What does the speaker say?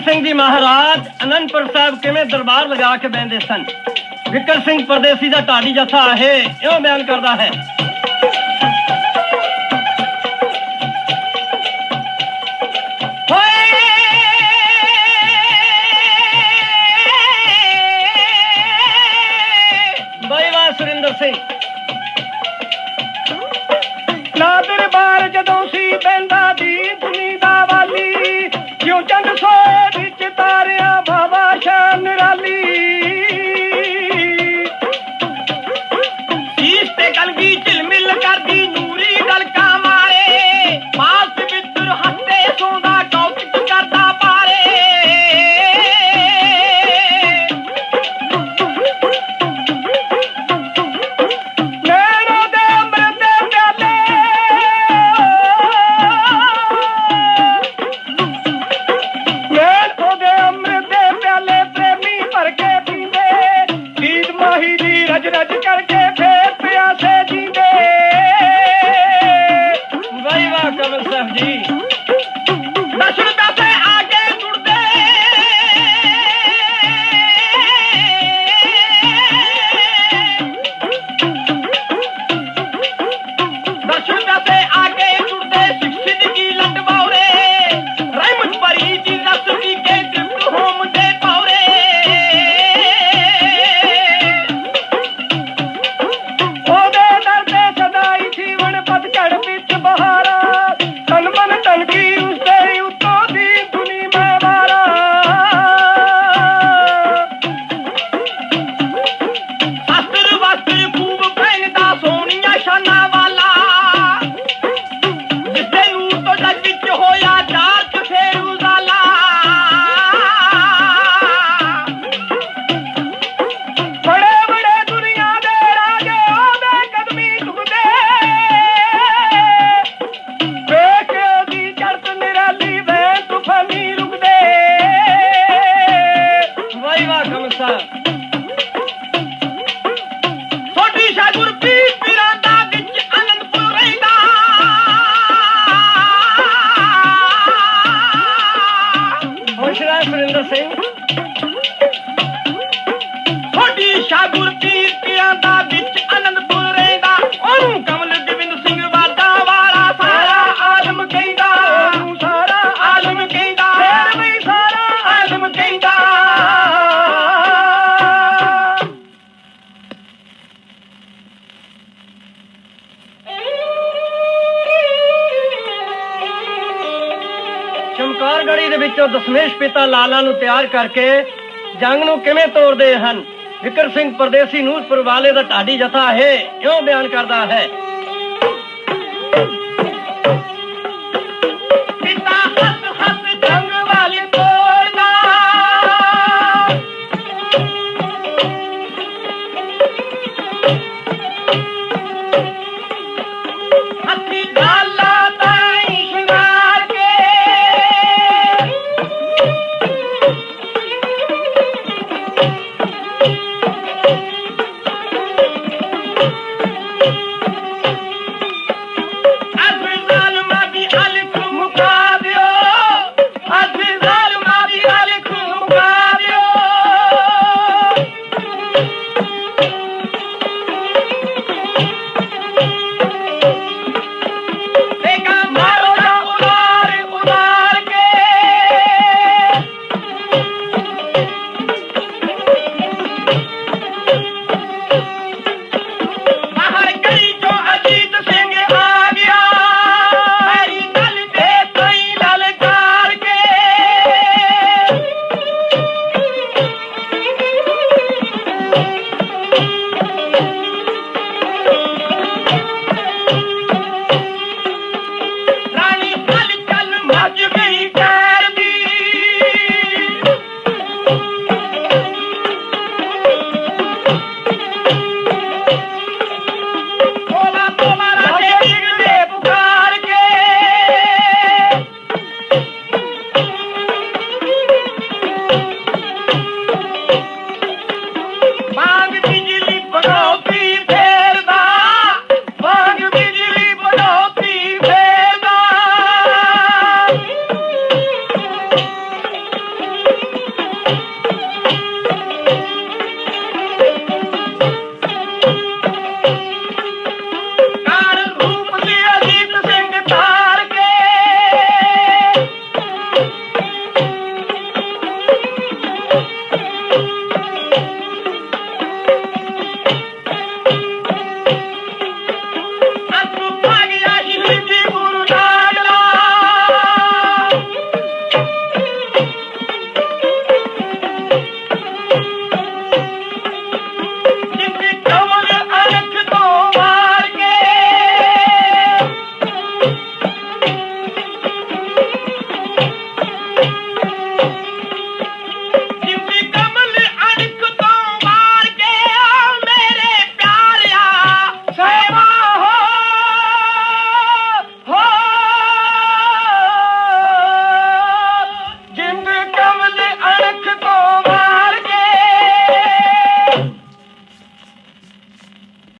ਸਿੰਘ ਜੀ ਮਹਾਰਾਜ, ਅਨੰਦਪੁਰ ਸਾਹਿਬ ਕਿਵੇਂ ਦਰਬਾਰ ਲਗਾ ਕੇ ਬੈੰਦੇ ਸਨ? ਵਿਕਰ ਸਿੰਘ ਪਰਦੇਸੀ ਦਾ ਢਾਡੀ ਜਥਾ ਇਹ ਇਉਂ ਬਿਆਨ ਕਰਦਾ ਹੈ। ਕਮਲ ਗੋਬਿੰਦ ਸਿੰਘ ਦੇ ਵਿੱਚੋਂ ਦਸ਼ਮੇਸ਼ ਪਿਤਾ ਲਾਲਾ ਨੂੰ ਤਿਆਰ ਕਰਕੇ ਜੰਗ ਨੂੰ ਕਿਵੇਂ ਤੋੜਦੇ ਹਨ? ਵਿਕਰ ਸਿੰਘ ਪਰਦੇਸੀ ਨੂਰਪੁਰ ਵਾਲੇ ਦਾ ਢਾਡੀ ਜਥਾ ਹੈ ਇਉਂ ਬਿਆਨ ਕਰਦਾ ਹੈ।